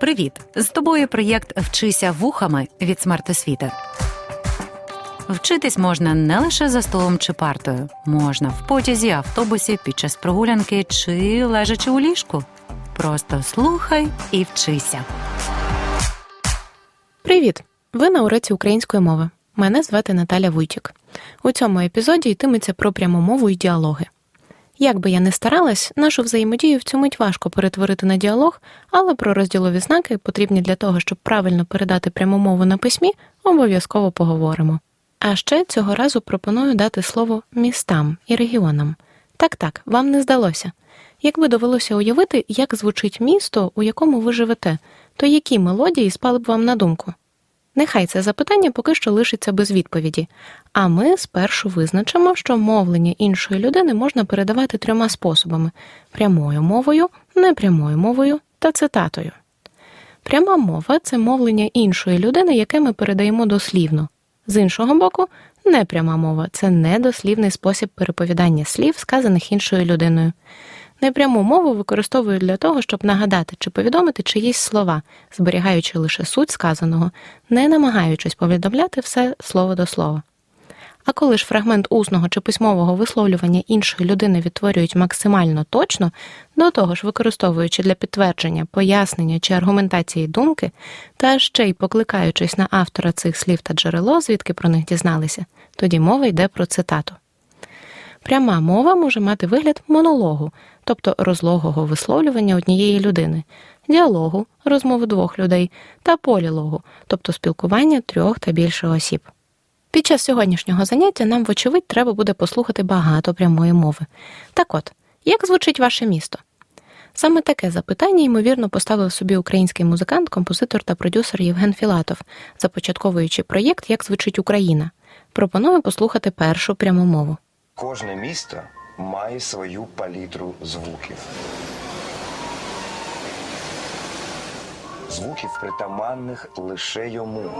Привіт! З тобою проєкт Вчися вухами від смертосвіти. Вчитись можна не лише за столом чи партою, можна в потязі, автобусі, під час прогулянки чи лежачи у ліжку. Просто слухай і вчися. Привіт! Ви на уроці української мови. Мене звати Наталя Вуйчик. У цьому епізоді йтиметься про пряму мову і діалоги. Як би я не старалась, нашу взаємодію в цю мить важко перетворити на діалог, але про розділові знаки, потрібні для того, щоб правильно передати пряму мову на письмі, обов'язково поговоримо. А ще цього разу пропоную дати слово містам і регіонам. Так так, вам не здалося. Якби довелося уявити, як звучить місто, у якому ви живете, то які мелодії спали б вам на думку? Нехай це запитання поки що лишиться без відповіді, а ми спершу визначимо, що мовлення іншої людини можна передавати трьома способами: прямою мовою, непрямою мовою та цитатою. Пряма мова це мовлення іншої людини, яке ми передаємо дослівно. З іншого боку, непряма мова це недослівний спосіб переповідання слів, сказаних іншою людиною. Непряму мову використовують для того, щоб нагадати чи повідомити чиїсь слова, зберігаючи лише суть сказаного, не намагаючись повідомляти все слово до слова. А коли ж фрагмент усного чи письмового висловлювання іншої людини відтворюють максимально точно, до того ж використовуючи для підтвердження, пояснення чи аргументації думки, та ще й покликаючись на автора цих слів та джерело, звідки про них дізналися, тоді мова йде про цитату. Пряма мова може мати вигляд монологу, тобто розлогого висловлювання однієї людини, діалогу, розмови двох людей та полілогу, тобто спілкування трьох та більше осіб. Під час сьогоднішнього заняття нам, вочевидь, треба буде послухати багато прямої мови. Так от, як звучить ваше місто? Саме таке запитання, ймовірно, поставив собі український музикант, композитор та продюсер Євген Філатов, започатковуючи проєкт Як звучить Україна. Пропоную послухати першу пряму мову. Кожне місто має свою палітру звуків. Звуків притаманних лише йому.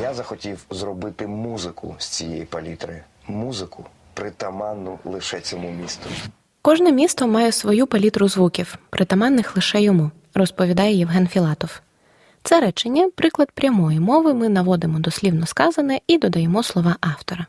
Я захотів зробити музику з цієї палітри. Музику притаманну лише цьому місту. Кожне місто має свою палітру звуків, притаманних лише йому, розповідає Євген Філатов. Це речення, приклад прямої мови, ми наводимо дослівно сказане і додаємо слова автора.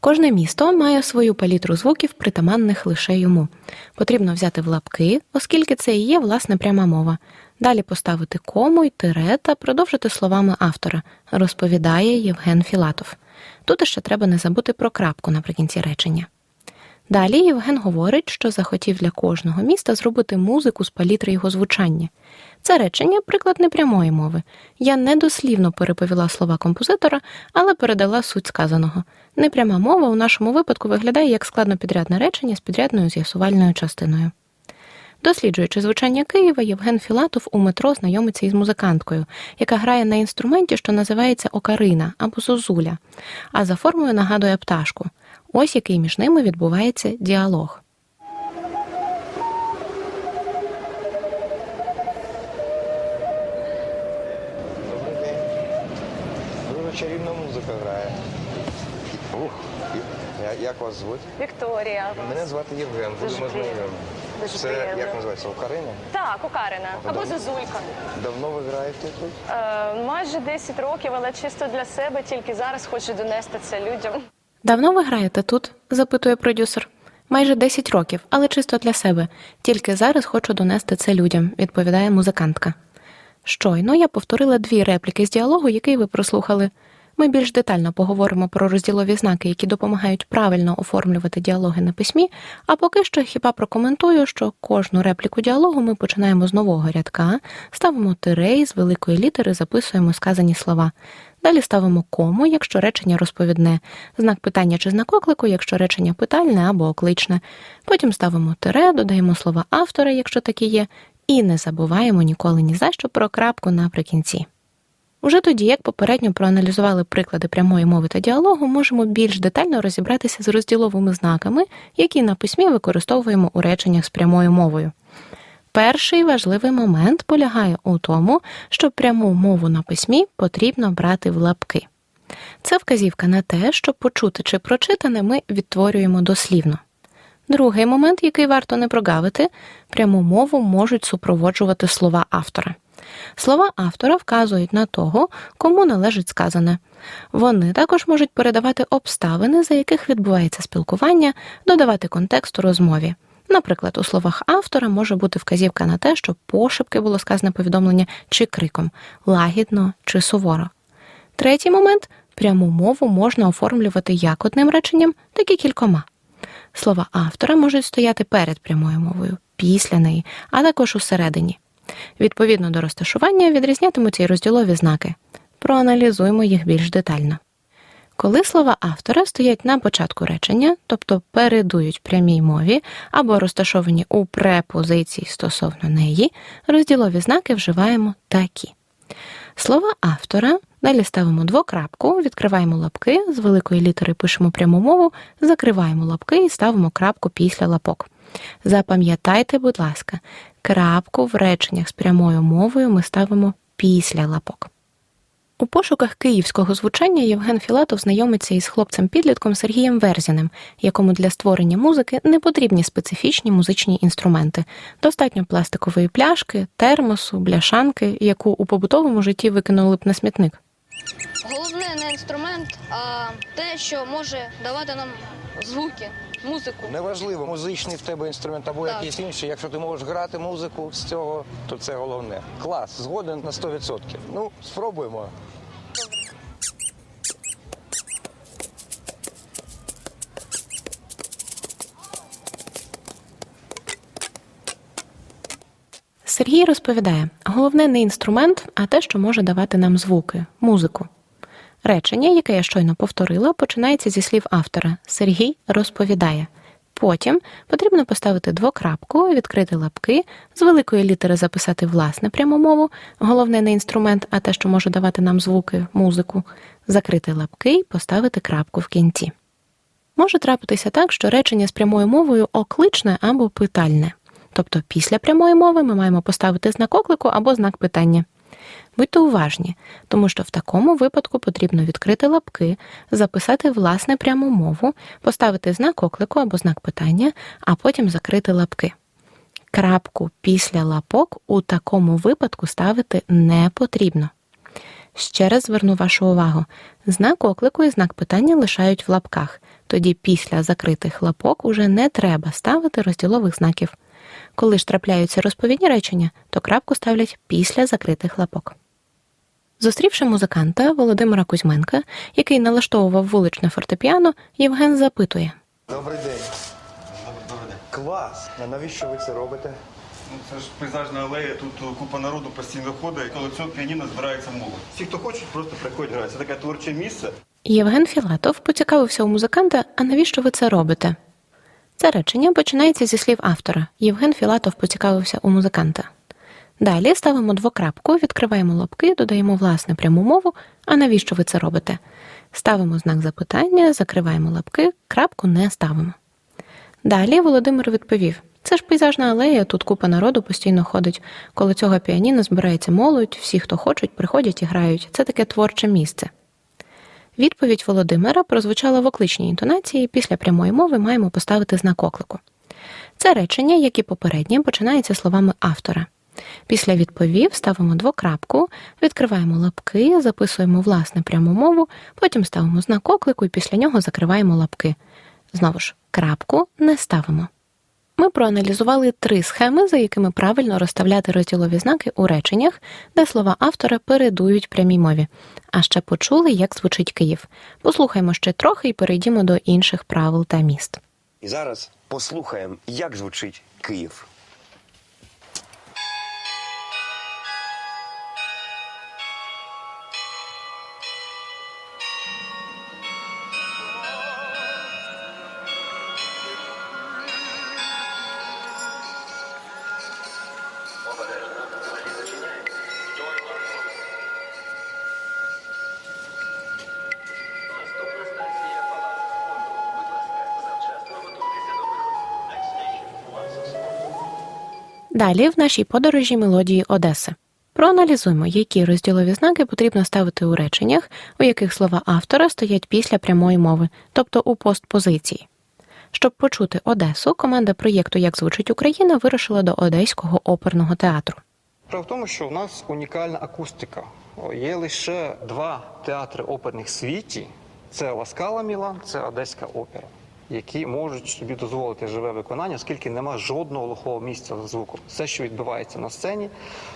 Кожне місто має свою палітру звуків, притаманних лише йому. Потрібно взяти в лапки, оскільки це і є власне пряма мова. Далі поставити кому й тире та продовжити словами автора, розповідає Євген Філатов. Тут ще треба не забути про крапку наприкінці речення. Далі Євген говорить, що захотів для кожного міста зробити музику з палітри його звучання. Це речення приклад непрямої мови. Я недослівно переповіла слова композитора, але передала суть сказаного. Непряма мова у нашому випадку виглядає як складнопідрядне речення з підрядною з'ясувальною частиною. Досліджуючи звучання Києва, Євген Філатов у метро знайомиться із музиканткою, яка грає на інструменті, що називається окарина або зозуля, а за формою нагадує пташку. Ось який між ними відбувається діалог. Дуже чарівна музика грає. Ух, як вас звуть? Вікторія. Мене звати Євген, Дуже будемо знайомі. Дуже Це приємно. як називається? Окарина? Так, Кукарина. Або Добре. Зозулька. Давно ви граєте тут? Е, майже 10 років, але чисто для себе, тільки зараз хочу донести це людям. Давно ви граєте тут? запитує продюсер. Майже 10 років, але чисто для себе. Тільки зараз хочу донести це людям, відповідає музикантка. Щойно я повторила дві репліки з діалогу, який ви прослухали. Ми більш детально поговоримо про розділові знаки, які допомагають правильно оформлювати діалоги на письмі, а поки що хіба прокоментую, що кожну репліку діалогу ми починаємо з нового рядка, ставимо тире і з великої літери записуємо сказані слова. Далі ставимо кому, якщо речення розповідне, знак питання чи знак оклику, якщо речення питальне або окличне. Потім ставимо тире, додаємо слова автора, якщо такі є, і не забуваємо ніколи ні за що про крапку наприкінці. Уже тоді, як попередньо проаналізували приклади прямої мови та діалогу, можемо більш детально розібратися з розділовими знаками, які на письмі використовуємо у реченнях з прямою мовою. Перший важливий момент полягає у тому, що пряму мову на письмі потрібно брати в лапки. Це вказівка на те, що почути чи прочитане ми відтворюємо дослівно. Другий момент, який варто не прогавити, пряму мову можуть супроводжувати слова автора. Слова автора вказують на того, кому належить сказане. Вони також можуть передавати обставини, за яких відбувається спілкування, додавати контекст у розмові. Наприклад, у словах автора може бути вказівка на те, що пошепки було сказане повідомлення чи криком, лагідно чи суворо. Третій момент пряму мову можна оформлювати як одним реченням, так і кількома. Слова автора можуть стояти перед прямою мовою, після неї, а також усередині. Відповідно до розташування відрізнятимуться й розділові знаки. Проаналізуємо їх більш детально. Коли слова автора стоять на початку речення, тобто передують прямій мові або розташовані у препозиції стосовно неї, розділові знаки вживаємо такі. Слова автора далі ставимо двокрапку, відкриваємо лапки, з великої літери пишемо пряму мову, закриваємо лапки і ставимо крапку після лапок. Запам'ятайте, будь ласка, крапку в реченнях з прямою мовою ми ставимо після лапок. У пошуках київського звучання Євген Філатов знайомиться із хлопцем-підлітком Сергієм Верзіним, якому для створення музики не потрібні специфічні музичні інструменти. Достатньо пластикової пляшки, термосу, бляшанки, яку у побутовому житті викинули б на смітник. Головне не інструмент, а те, що може давати нам звуки, музику. Неважливо, музичний в тебе інструмент або Так. якийсь інший. Якщо ти можеш грати музику з цього, то це головне. Клас, згоден на 100%. Ну, спробуємо. Сергій розповідає: головне не інструмент, а те, що може давати нам звуки, музику. Речення, яке я щойно повторила, починається зі слів автора. Сергій розповідає. Потім потрібно поставити двокрапку, відкрити лапки, з великої літери записати власне пряму мову, головне не інструмент, а те, що може давати нам звуки, музику, закрити лапки і поставити крапку в кінці. Може трапитися так, що речення з прямою мовою окличне або питальне. Тобто після прямої мови ми маємо поставити знак оклику або знак питання. Будьте уважні, тому що в такому випадку потрібно відкрити лапки, записати власне пряму мову, поставити знак оклику або знак питання, а потім закрити лапки. Крапку після лапок у такому випадку ставити не потрібно. Ще раз зверну вашу увагу: знак оклику і знак питання лишають в лапках, тоді після закритих лапок уже не треба ставити розділових знаків. Коли ж трапляються розповідні речення, то крапку ставлять після закритих лапок. Зустрівши музиканта Володимира Кузьменка, який налаштовував вуличне фортепіано, Євген запитує: Добрий день. Клас! А навіщо ви це робите? Ну, це ж пейзажна алея, тут купа народу постійно ходить, і коло цього піаніно збирається молодь. Всі, хто хочуть, просто приходять грати. Це таке творче місце. Євген Філатов поцікавився у музиканта, а навіщо ви це робите? Це речення починається зі слів автора. Євген Філатов поцікавився у музиканта. Далі ставимо двокрапку, відкриваємо лапки, додаємо власне пряму мову. А навіщо ви це робите? Ставимо знак запитання, закриваємо лапки, крапку не ставимо. Далі Володимир відповів: це ж пейзажна алея, тут купа народу постійно ходить. Коли цього піаніно збирається молодь, всі, хто хочуть, приходять і грають. Це таке творче місце. Відповідь Володимира прозвучала в окличній інтонації. Після прямої мови маємо поставити знак оклику. Це речення, як і попереднє, починається словами автора. Після відповів ставимо двокрапку, відкриваємо лапки, записуємо власне пряму мову, потім ставимо знак оклику і після нього закриваємо лапки. Знову ж, крапку не ставимо. Ми проаналізували три схеми, за якими правильно розставляти розділові знаки у реченнях, де слова автора передують прямій мові. А ще почули, як звучить Київ. Послухаймо ще трохи і перейдімо до інших правил та міст. І зараз послухаємо, як звучить Київ. Далі в нашій подорожі мелодії Одеси. Проаналізуємо, які розділові знаки потрібно ставити у реченнях, у яких слова автора стоять після прямої мови, тобто у постпозиції. Щоб почути Одесу, команда проєкту Як звучить Україна вирушила до Одеського оперного театру. Справа в тому, що в нас унікальна акустика. Є лише два театри оперних світі: це Ласкала Мілан, це Одеська опера, які можуть собі дозволити живе виконання, оскільки нема жодного глухого місця звуку. Все, що відбувається на сцені,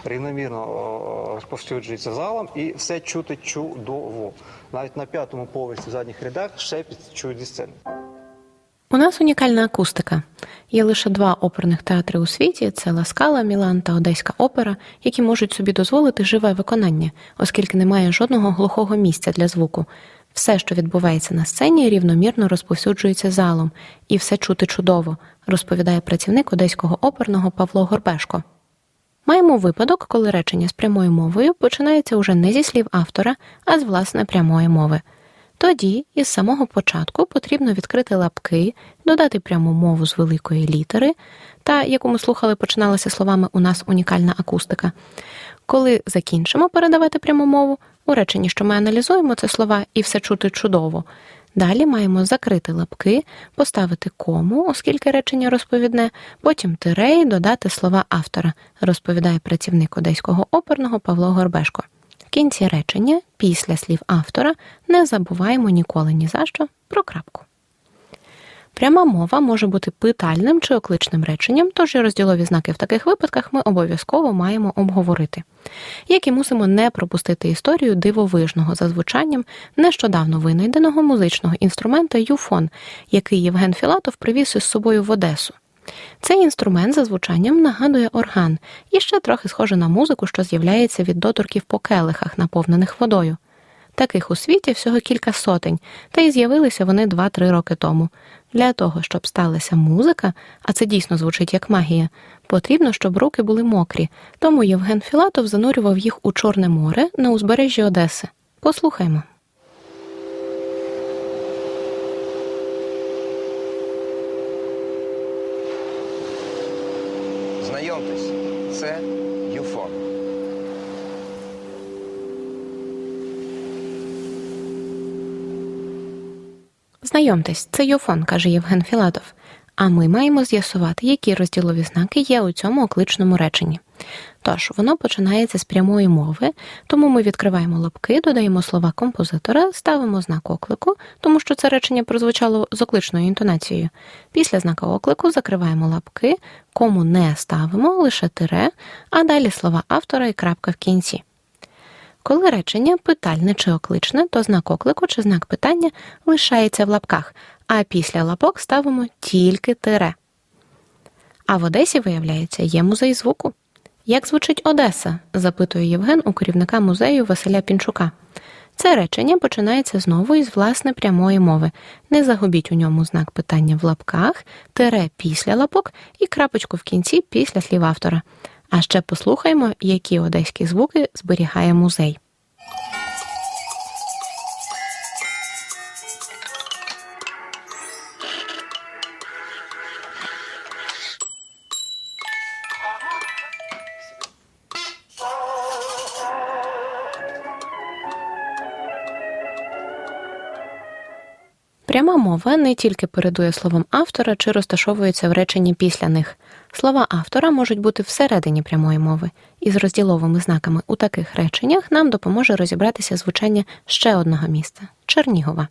рівномірно розповсюджується залом, і все чути чудово. Навіть на п'ятому поверсі в задніх рядах шепіт чують зі сцени. У нас унікальна акустика. Є лише два оперних театри у світі: це Ласкала, Мілан та Одеська опера, які можуть собі дозволити живе виконання, оскільки немає жодного глухого місця для звуку. Все, що відбувається на сцені, рівномірно розповсюджується залом, і все чути чудово, розповідає працівник одеського оперного Павло Горбешко. Маємо випадок, коли речення з прямою мовою починається уже не зі слів автора, а з власне прямої мови. Тоді із самого початку потрібно відкрити лапки, додати пряму мову з великої літери, та, яку ми слухали, починалася словами у нас унікальна акустика. Коли закінчимо передавати пряму мову, у реченні, що ми аналізуємо, це слова і все чути чудово. Далі маємо закрити лапки, поставити кому, оскільки речення розповідне, потім тире і додати слова автора, розповідає працівник одеського оперного Павло Горбешко. В кінці речення, після слів автора, не забуваємо ніколи ні за що про крапку. Пряма мова може бути питальним чи окличним реченням, тож і розділові знаки в таких випадках ми обов'язково маємо обговорити. Як і мусимо не пропустити історію дивовижного за звучанням нещодавно винайденого музичного інструмента юфон, який Євген Філатов привіз із собою в Одесу. Цей інструмент за звучанням нагадує орган і ще трохи схоже на музику, що з'являється від доторків по келихах, наповнених водою. Таких у світі всього кілька сотень, та й з'явилися вони 2-3 роки тому. Для того, щоб сталася музика, а це дійсно звучить як магія, потрібно, щоб руки були мокрі, тому Євген Філатов занурював їх у Чорне море на узбережжі Одеси. Послухаймо. Знайомтесь, це Юфон. Знайомтесь, це Йофон, каже Євген Філатов. А ми маємо з'ясувати, які розділові знаки є у цьому окличному реченні. Тож воно починається з прямої мови, тому ми відкриваємо лапки, додаємо слова композитора, ставимо знак оклику, тому що це речення прозвучало з окличною інтонацією. Після знака оклику закриваємо лапки, кому не ставимо, лише тире, а далі слова автора і крапка в кінці. Коли речення питальне чи окличне, то знак оклику чи знак питання лишається в лапках, а після лапок ставимо тільки тире. А в Одесі, виявляється, є музей звуку. Як звучить Одеса? запитує Євген у керівника музею Василя Пінчука. Це речення починається знову із власне прямої мови. Не загубіть у ньому знак питання в лапках, тире після лапок і крапочку в кінці після слів автора. А ще послухаймо, які одеські звуки зберігає музей. Мова не тільки передує словам автора чи розташовується в реченні після них. Слова автора можуть бути всередині прямої мови, і з розділовими знаками у таких реченнях нам допоможе розібратися звучання ще одного міста Чернігова.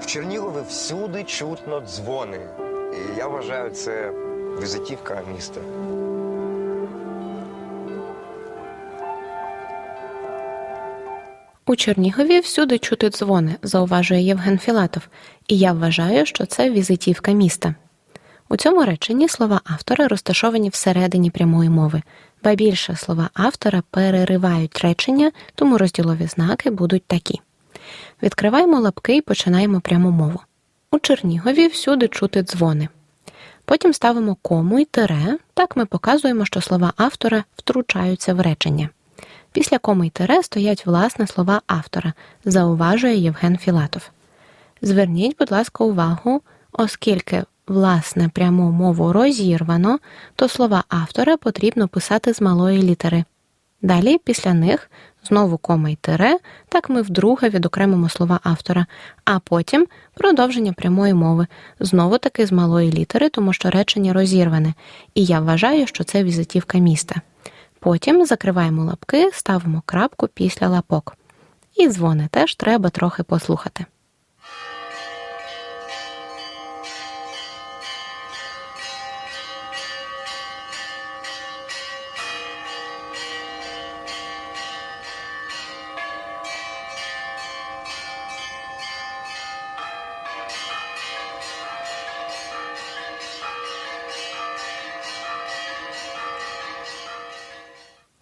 В Чернігові всюди чутно дзвони. І я вважаю, це візитівка міста. У Чернігові всюди чути дзвони, зауважує Євген Філатов, і я вважаю, що це візитівка міста. У цьому реченні слова автора розташовані всередині прямої мови, ба більше слова автора переривають речення, тому розділові знаки будуть такі. Відкриваємо лапки і починаємо пряму мову. У Чернігові всюди чути дзвони. Потім ставимо кому і тире, так ми показуємо, що слова автора втручаються в речення. Після коми й тире стоять власне слова автора, зауважує Євген Філатов. Зверніть, будь ласка, увагу, оскільки власне пряму мову розірвано, то слова автора потрібно писати з малої літери. Далі, після них, знову кома й тире, так ми вдруге відокремимо слова автора, а потім продовження прямої мови, знову таки з малої літери, тому що речення розірване, і я вважаю, що це візитівка міста. Потім закриваємо лапки, ставимо крапку після лапок. І дзвони теж треба трохи послухати.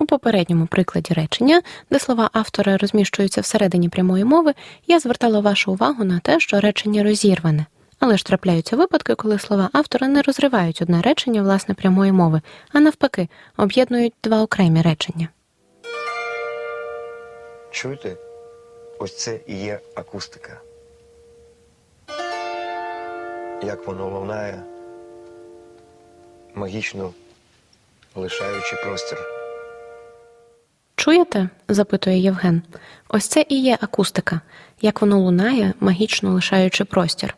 Попередньому прикладі речення, де слова автора розміщуються всередині прямої мови, я звертала вашу увагу на те, що речення розірване. Але ж трапляються випадки, коли слова автора не розривають одне речення власне прямої мови, а навпаки, об'єднують два окремі речення. Чуєте? Ось це і є акустика. Як воно лунає, магічно лишаючи простір. Чуєте? запитує Євген. Ось це і є акустика, як воно лунає, магічно лишаючи простір.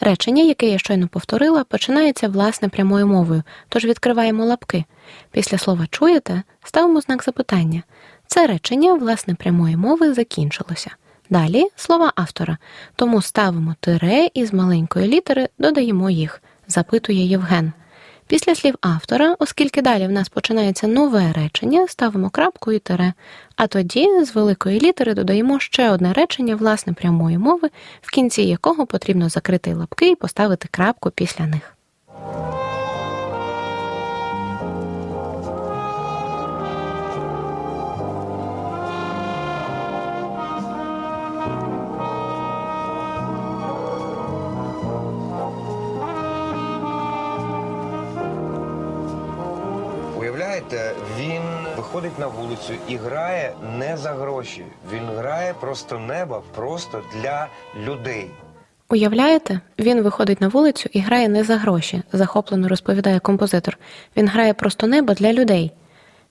Речення, яке я щойно повторила, починається власне прямою мовою, тож відкриваємо лапки. Після слова чуєте ставимо знак запитання. Це речення власне прямої мови закінчилося. Далі слова автора, тому ставимо тире і з маленької літери додаємо їх, запитує Євген. Після слів автора, оскільки далі в нас починається нове речення, ставимо крапку і тире, а тоді з великої літери додаємо ще одне речення власне прямої мови, в кінці якого потрібно закрити лапки і поставити крапку після них. Уявляєте, він виходить на вулицю і грає не за гроші. Він грає просто неба, просто для людей. Уявляєте, він виходить на вулицю і грає не за гроші, захоплено розповідає композитор. Він грає просто небо для людей.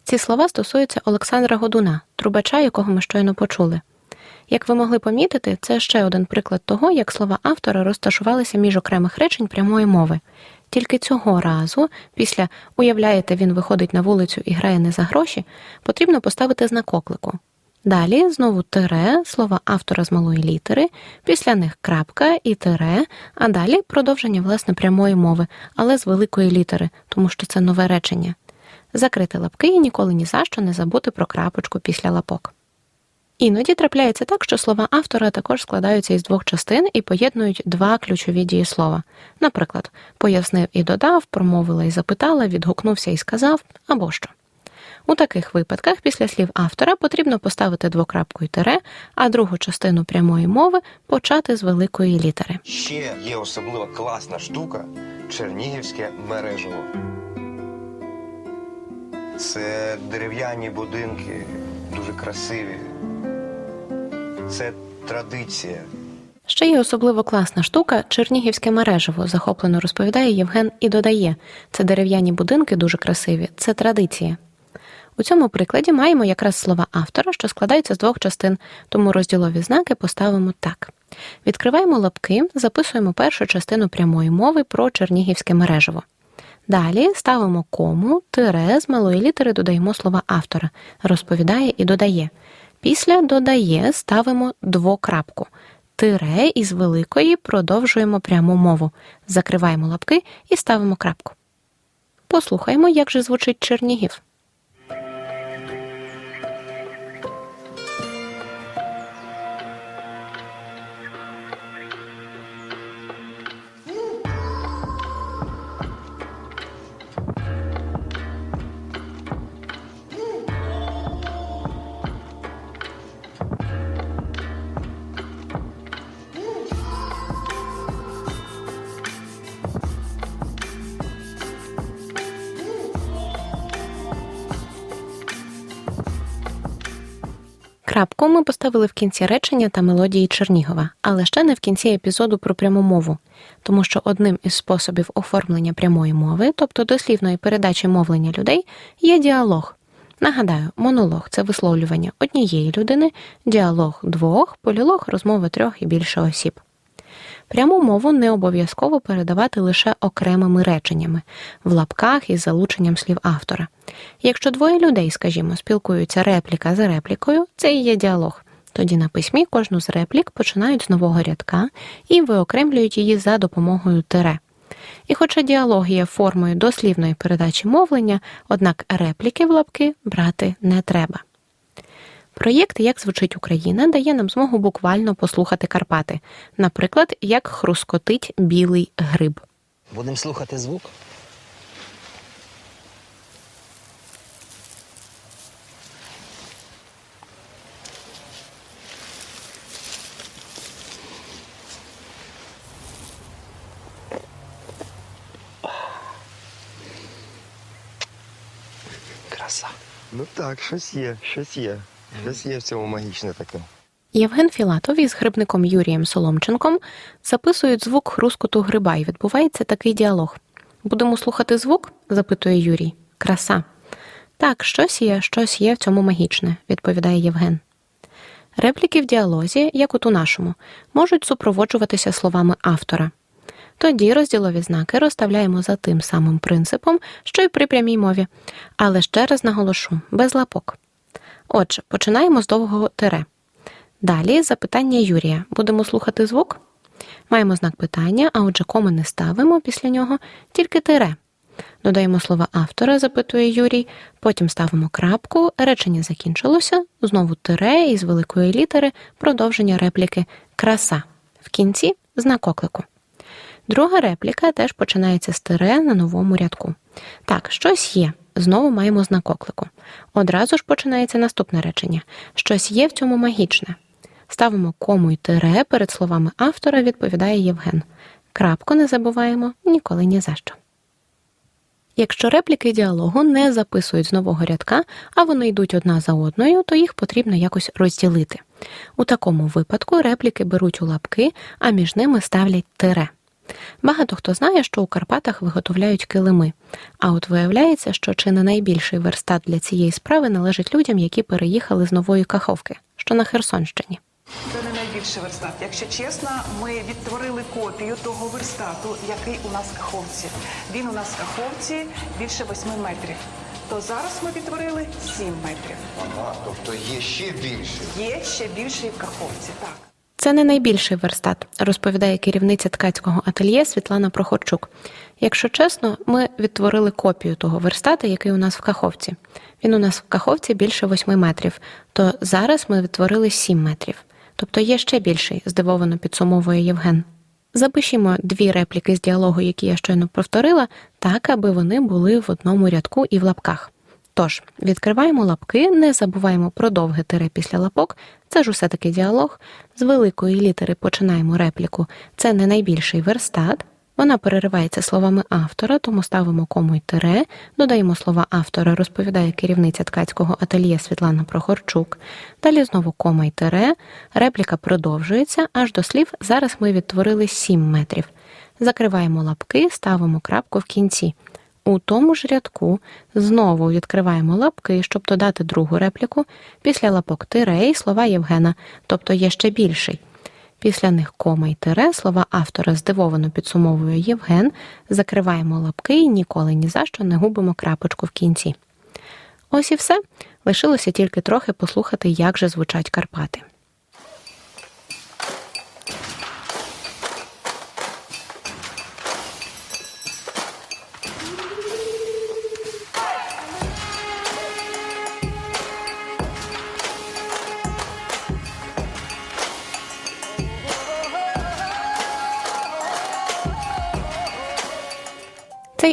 Ці слова стосуються Олександра Годуна, трубача, якого ми щойно почули. Як ви могли помітити, це ще один приклад того, як слова автора розташувалися між окремих речень прямої мови. Тільки цього разу, після уявляєте, він виходить на вулицю і грає не за гроші, потрібно поставити знак оклику. Далі знову тире, слова автора з малої літери, після них крапка і тире, а далі продовження власне прямої мови, але з великої літери, тому що це нове речення. Закрити лапки і ніколи ні за що не забути про крапочку після лапок. Іноді трапляється так, що слова автора також складаються із двох частин і поєднують два ключові дієслова. Наприклад, пояснив і додав, промовила і запитала, відгукнувся і сказав або що. У таких випадках після слів автора потрібно поставити двокрапку і тире, а другу частину прямої мови почати з великої літери. Ще є особливо класна штука Чернігівське мережево. Це дерев'яні будинки, дуже красиві. Це традиція. Ще є особливо класна штука Чернігівське мережево, захоплено розповідає Євген і додає: це дерев'яні будинки дуже красиві, це традиція. У цьому прикладі маємо якраз слова автора, що складаються з двох частин, тому розділові знаки поставимо так. Відкриваємо лапки, записуємо першу частину прямої мови про Чернігівське мережево. Далі ставимо кому, тире, з малої літери додаємо слова автора, розповідає і додає. Після додає ставимо двокрапку. Тире із великої продовжуємо пряму мову. Закриваємо лапки і ставимо крапку. Послухаємо, як же звучить Чернігів. Крапку ми поставили в кінці речення та мелодії Чернігова, але ще не в кінці епізоду про пряму мову, тому що одним із способів оформлення прямої мови, тобто дослівної передачі мовлення людей, є діалог. Нагадаю, монолог це висловлювання однієї людини, діалог двох, полілог розмови трьох і більше осіб. Пряму мову не обов'язково передавати лише окремими реченнями, в лапках із залученням слів автора. Якщо двоє людей, скажімо, спілкуються репліка за реплікою, це і є діалог. Тоді на письмі кожну з реплік починають з нового рядка і виокремлюють її за допомогою тире. І хоча діалог є формою дослівної передачі мовлення, однак репліки в лапки брати не треба. Проєкт Як звучить Україна дає нам змогу буквально послухати Карпати, наприклад, як хрускотить білий гриб. Будемо слухати звук. Краса. Ну так, щось є, щось є. Щось є в цьому магічне таке. Євген Філатов із грибником Юрієм Соломченком записують звук хрускоту гриба, і відбувається такий діалог. Будемо слухати звук? запитує Юрій. Краса. Так, щось є, щось є в цьому магічне, відповідає Євген. Репліки в діалозі, як от у нашому, можуть супроводжуватися словами автора. Тоді розділові знаки розставляємо за тим самим принципом, що й при прямій мові, але ще раз наголошу без лапок. Отже, починаємо з довгого тире. Далі запитання Юрія. Будемо слухати звук? Маємо знак питання, а отже, коми не ставимо після нього, тільки тире. Додаємо слова автора, запитує Юрій, потім ставимо крапку, речення закінчилося, знову тире із великої літери, продовження репліки краса. В кінці знак оклику. Друга репліка теж починається з тире на новому рядку. Так, щось є. Знову маємо знак оклику. Одразу ж починається наступне речення. Щось є в цьому магічне. Ставимо кому й тире перед словами автора, відповідає Євген. Крапку не забуваємо ніколи ні за що. Якщо репліки діалогу не записують з нового рядка, а вони йдуть одна за одною, то їх потрібно якось розділити. У такому випадку репліки беруть у лапки, а між ними ставлять тире. Багато хто знає, що у Карпатах виготовляють килими, а от виявляється, що чи не найбільший верстат для цієї справи належить людям, які переїхали з нової Каховки, що на Херсонщині. Це не найбільший верстат. Якщо чесно, ми відтворили копію того верстату, який у нас в Каховці. Він у нас в Каховці більше 8 метрів. То зараз ми відтворили 7 метрів. Ага, тобто є ще більше. Є ще більший в Каховці. Так. Це не найбільший верстат, розповідає керівниця ткацького ательє Світлана Прохорчук. Якщо чесно, ми відтворили копію того верстата, який у нас в Каховці. Він у нас в Каховці більше 8 метрів, то зараз ми відтворили 7 метрів. Тобто є ще більший, здивовано підсумовує Євген. Запишімо дві репліки з діалогу, які я щойно повторила, так, аби вони були в одному рядку і в лапках. Тож, відкриваємо лапки, не забуваємо про довге тире після лапок. Це ж усе таки діалог. З великої літери починаємо репліку. Це не найбільший верстат. Вона переривається словами автора, тому ставимо кому й тире, додаємо слова автора, розповідає керівниця ткацького ательє Світлана Прохорчук. Далі знову кома й тире, репліка продовжується, аж до слів зараз ми відтворили 7 метрів. Закриваємо лапки, ставимо крапку в кінці. У тому ж рядку знову відкриваємо лапки, щоб додати другу репліку. Після лапок тире і слова Євгена, тобто є ще більший. Після них кома й тире, слова автора здивовано підсумовує Євген, закриваємо лапки і ніколи ні за що не губимо крапочку в кінці. Ось і все. Лишилося тільки трохи послухати, як же звучать Карпати.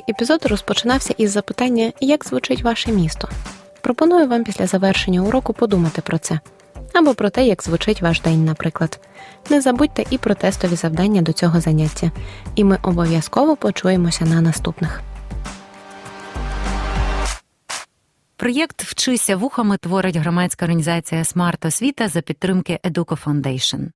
Епізод розпочинався із запитання, як звучить ваше місто. Пропоную вам після завершення уроку подумати про це. Або про те, як звучить ваш день, наприклад. Не забудьте і про тестові завдання до цього заняття, і ми обов'язково почуємося на наступних. Проєкт Вчися вухами творить громадська організація Смарт Освіта за підтримки Educo Foundation.